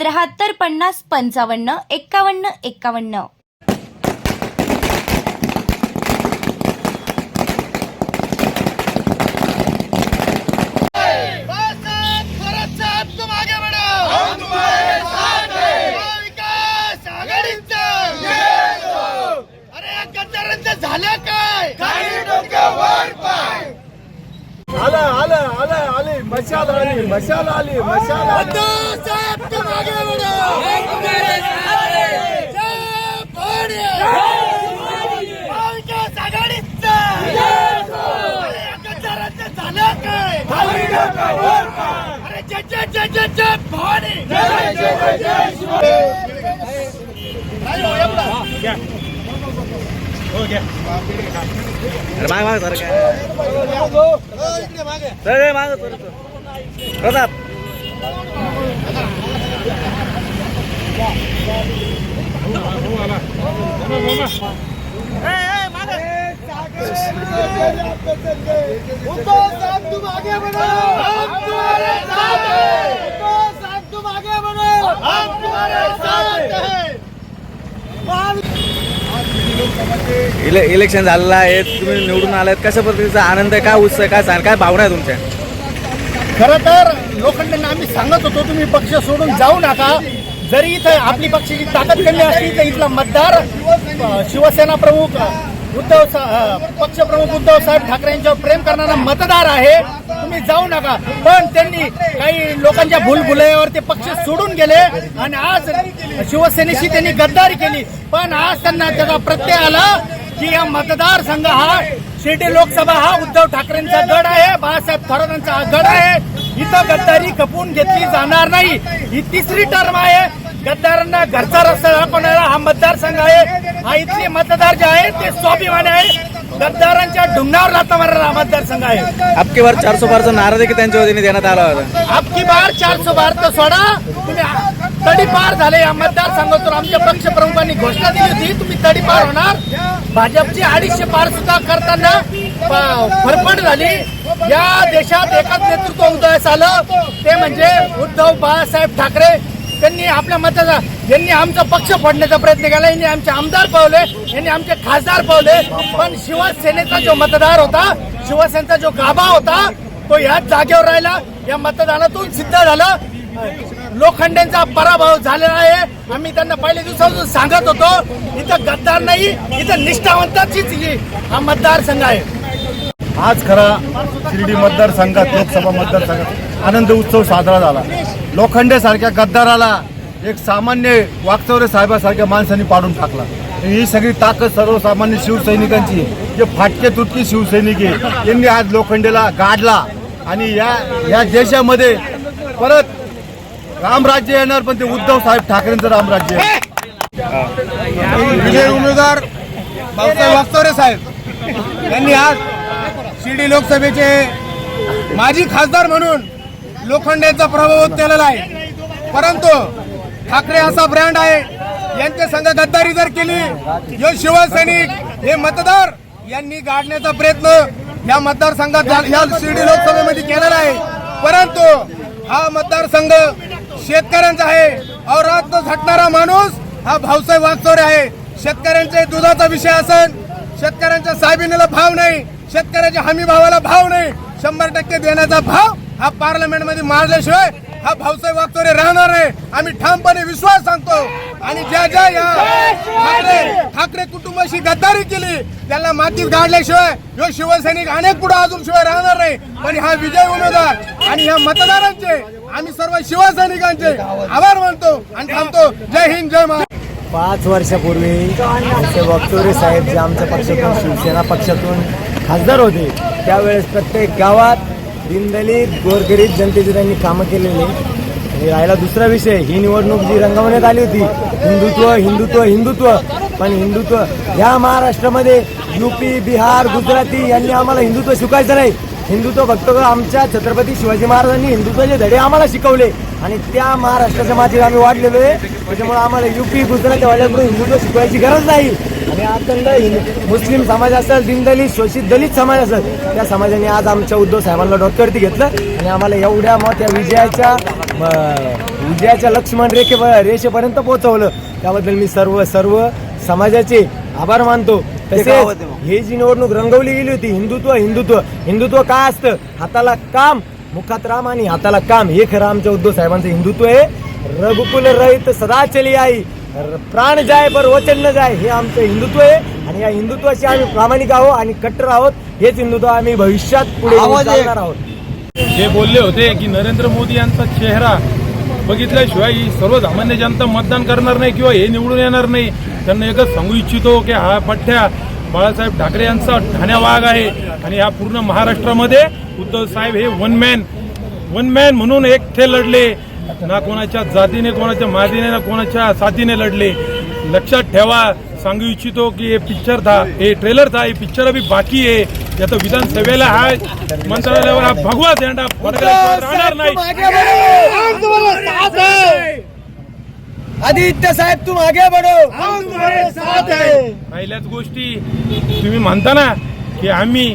त्र्याहत्तर पन्नास पंचावन्न एक्कावन्न एक्कावन्न. झालं थोरात साहब तुम आगे बढ़ो हम तुम्हारे साथ हैं महाविकास आघाडीचा अरे या गद्दारांचं झालं काय काही डोक्यावर पाय आलं आलं आलं आली. मशाल आली मशाल आली मशाल आली. माग माग सर काय सर माग सर प्रताप उद्धव साहब तुम आगे बढ़ो हम तुम्हारे साथ हैं उद्धव साहब तुम आगे बढ़ो हम तुम्हारे साथ हैं इले इलेक्शन झालेलं आहे. तुम्ही निवडून आलात. कशा पद्धतीचा आनंद आहे? काय उत्साह काय सांग काय भावना आहे तुमच्या? खर तर लोखंडांना आम्ही सांगत होतो तुम्ही पक्ष सोडून जाऊ नका. जरी इथं आपली पक्षाची ताकद कमी असली तर इथला मतदार शिवसेना प्रमुख उद्धव पक्षप्रमुख उद्धव साहेब ठाकरे यांच्यावर प्रेम करणारा मतदार आहे. तुम्ही जाऊ नका. पण त्यांनी काही लोकांच्या भूलभुलयावर ते पक्ष सोडून गेले आणि आज शिवसेनेशी त्यांनी गद्दारी केली. पण आज त्यांना त्याचा प्रत्यय आला की या मतदारसंघ हा शिर्डी लोकसभा हा उद्धव ठाकरेंचा गड आहे बाळासाहेब थोरातांचा हा गड आहे. इथं गद्दारी खपून घेतली जाणार नाही. ही तिसरी टर्म आहे. गद्दारांना घरचा रस्ता दाखवणारा हा मतदारसंघ आहे. हा इथले मतदार जे आहे ते स्वाभिमानी आहे गद्दारांच्या ढुंगणावर लाता मारणारा हा मतदारसंघ आहे. आपके वर चारशे बारचा नारा देखील त्यांच्या वतीने देण्यात आला होता. आपकी बार चारशे बार तर सोडा. तुम्ही तडीपार झाले या मतदारसंघातून आमच्या पक्ष प्रमुखांनी घोषणा दिली होती तुम्ही तडीपार होणार. भाजपची अडीचशे पार सुद्धा करताना प- फरफट झाली. या देशात एकाच नेतृत्व उदयास आलं. ते म्हणजे उद्धव बाळासाहेब ठाकरे. त्यांनी आपल्या मताचा यांनी आमचा पक्ष फोडण्याचा प्रयत्न केला. यांनी आमचे आमदार पावले यांनी आमचे खासदार पावले. पण शिवसेनेचा जो मतदार होता शिवसेनेचा जो गाभा होता तो याच जागेवर राहिला. या मतदानातून सिद्ध झालं. लोखंडेंचा पराभव झालेला आहे. आम्ही त्यांना पहिल्या दिवसापासून सांगत होतो इथं गद्दार नाही इथं निष्ठावंताचीच हा मतदारसंघ आहे. आज खरा शिर्डी मतदारसंघात लोकसभा मतदारसंघात आनंद उत्सव साजरा झाला. लोखंडेसारख्या गद्दाराला एक सामान्य वागचौरे साहेबासारख्या माणसांनी पाडून टाकला. ही सगळी ताकद सर्वसामान्य शिवसैनिकांची जे फाटके तुटके शिवसैनिक आहे. यांनी आज लोखंडेला गाडला आणि या या देशामध्ये परत रामराज्य येणार पण ते उद्धव साहेब ठाकरेंचं रामराज्य आहे. विजय उमेदवार भाऊसाहेब वागचौरे साहेब. यांनी आज शिर्डी लोकसभेचे माजी खासदार म्हणून लोखंडेचा प्रभाव केलेला आहे. परंतु ठाकरे असा ब्रँड आहे यांच्या संघ गद्दारी जर केली यो शिवसैनिक हे मतदार यांनी गाडण्याचा प्रयत्न या मतदारसंघात या शिर्डी लोकसभेमध्ये केलेला आहे. परंतु हा मतदारसंघ शेतकऱ्यांचा आहे. औरात झटणारा माणूस हा भाऊसाहेब वागचोरे आहे. शेतकऱ्यांचे दुधाचा विषय असेल शेतकऱ्यांच्या साहेबीनेला भाव नाही. शेतकऱ्याच्या हमी भावाला भाव नाही. शंभर टक्के देण्याचा भाव हा पार्लमेंटमध्ये मारल्याशिवाय हा भाऊसाहेब वागचोरे राहणार आहे आम्ही ठामपणे विश्वास सांगतो. आणि ज्या ज्या या ठाकरे ठाकरे कुटुंबाशी गद्दारी केली त्याला मातीत गाडल्याशिवाय ह्यो शिवसैनिक अनेक पुढे अजून शिवाय राहणार नाही. पण हा विजय उमेदवार आणि ह्या मतदारांचे आम्ही सर्व शिवसैनिकांचे आभार मानतो आणि थांबतो. जय हिंद जय महाराष्ट्र. पाच वर्षापूर्वी आमचे वक्तोरे साहेब जे आमच्या पक्षातून शिवसेना पक्षातून खासदार होते. त्यावेळेस प्रत्येक गावात दिनदलित गोरगरीब जनतेची त्यांनी कामं केलेली. आणि राहिला दुसरा विषय ही निवडणूक जी रंगवण्यात आली होती हिंदुत्व हिंदुत्व हिंदुत्व पण हिंदुत्व ह्या महाराष्ट्रामध्ये युपी बिहार गुजराती यांनी आम्हाला हिंदुत्व शिकायचं नाही. हिंदुत्व फक्त आमच्या छत्रपती शिवाजी महाराजांनी हिंदुत्वाचे धडे आम्हाला शिकवले. आणि त्या महाराष्ट्राच्या मातीत आम्ही वाढलेलो आहे. त्याच्यामुळे आम्हाला युपी गुजरात वाढल्याकडून हिंदुत्व शिकवायची गरज नाही. आणि अखंड मुस्लिम समाज असेल दीनदलित शोषित दलित समाज असेल त्या समाजाने आज आमच्या उद्धव साहेबांना डोक्यावरती घेतलं. आणि आम्हाला एवढ्या मोठ्या विजयाच्या विजयाच्या लक्ष्मण रेखे रेषेपर्यंत पोहोचवलं. त्याबद्दल मी सर्व सर्व समाजाचे आभार मानतो. तसेच ही जी निवडणूक रंगवली गेली होती हिंदुत्व हिंदुत्व हिंदुत्व काय असतं? हाताला काम मुखात राम आणि हाताला काम. हे खरं आमच्या उद्धव साहेबांचं हिंदुत्व आहे. रघुकुल रहित सदा चली आई. प्राण जाय पर वचन न जाय हे आमचं हिंदुत्व आहे. आणि या हिंदुत्वाशी आम्ही प्रामाणिक आहोत आणि कट्टर आहोत. हेच हिंदुत्व आम्ही भविष्यात पुढे घेऊन चालणार आहोत. जे बोलले होते की नरेंद्र मोदी यांचा चेहरा बघितल्याशिवाय ही सर्वसामान्य जनता मतदान करणार नाही किंवा हे निवडून येणार नाही. त्यांना एकच सांगू इच्छितो की हा पठ्ठ्या बाळासाहेब ठाकरे यांचा ठाण्या वाघ आहे. आणि या पूर्ण महाराष्ट्रामध्ये उद्धव साहेब हे वन मॅन वन मॅन म्हणून एकटे लढले. ना कोणाच्या जातीने कोणाच्या मादीने ना कोणाच्या साथीने लढले. लक्षात ठेवा सांगू इच्छितो की हे पिक्चर था हे ट्रेलर था हे पिक्चर अभी बाकी आहे. याचं विधानसभेला हा मंत्रालयावर हा भगवा झेंडा राहणार नाही. हम तुम्हारे साथ है आदित्य साहेब तुम आगे बढो हम तुम्हारे साथ है राहिल्याच गोष्टी तुम्ही म्हणता ना की आम्ही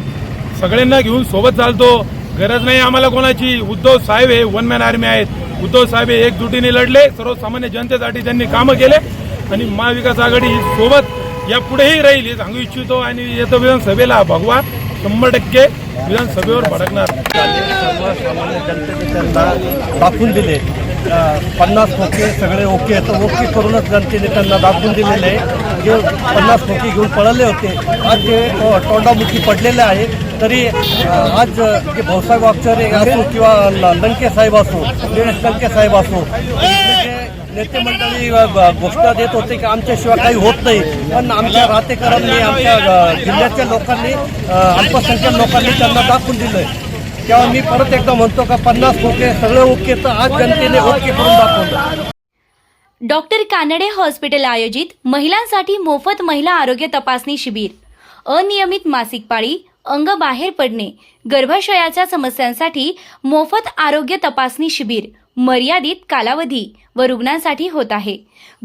सगळ्यांना घेऊन सोबत चालतो. गरज नाही आम्हाला कोणाची. उद्धव साहेब हे वन मॅन आर्मी आहेत. उद्धव साहेब हे एकजुटीने लढले. सर्वसामान्य जनतेसाठी त्यांनी कामं केले. आणि महाविकास आघाडी ही सोबत या पुढेही राहील हे सांगू इच्छितो. आणि येतो विधानसभेला भगवा शंभर टक्के विधानसभेवर भडकणार. सर्वसामान्य जनतेने त्यांना दाखवून दिले. पन्नास खोके सगळे ओके तर ओके करूनच जनतेने त्यांना दाखवून दिलेले आहे. जे पन्नास खोके घेऊन पळाले होते आज जे तो- तोंडामुखी पडलेले आहे तरी आज जे भाऊसाहेब वागचौरे असो किंवा लंके साहेब असो गणेश लंके साहेब असो नेते मंडळी घोषणा देत होते की आमच्याशिवाय काही होत नाही पण आमच्या राहतेकरांनी आमच्या जिल्ह्याच्या लोकांनी अल्पसंख्याक लोकांनी त्यांना दाखवून दिलंय. तेव्हा मी परत एकदा म्हणतो का पन्नास ओके सगळे ओके तर आज जनतेने ओके करून दाखवलं. डॉक्टर कानडे हॉस्पिटल आयोजित महिलांसाठी मोफत महिला आरोग्य तपासणी शिबिर. अनियमित मासिक पाळी अंग बाहेर पडणे गर्भाशयाच्या समस्यांसाठी मोफत आरोग्य तपासणी शिबिर मर्यादित कालावधी व रुग्णांसाठी होत आहे.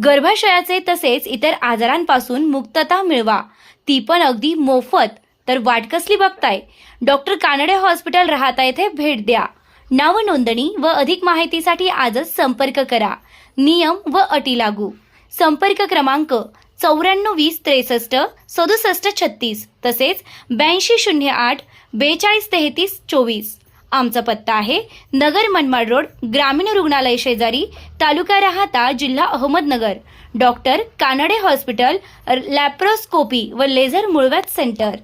गर्भाशयाचे तसेच इतर आजारांपासून मुक्तता मिळवा. ती पण अगदी मोफत. तर वाट कसली बघताय? डॉक्टर कानडे हॉस्पिटल राहता येथे भेट द्या. नाव नोंदणी व अधिक माहितीसाठी आजच संपर्क करा. नियम व अटी लागू. संपर्क क्रमांक चौऱ्याण्णव वीस त्रेसष्ट सदुसष्ट छत्तीस तसेच ब्याऐंशी शून्य आठ बेचाळीस तेहतीस चोवीस. आमचा पत्ता आहे नगर मनमाड रोड ग्रामीण रुग्णालय शेजारी तालुका राहता जिल्हा Ahmednagar. Doctor Kanade hospital laparoscopy व लेझर मुळव्यात सेंटर.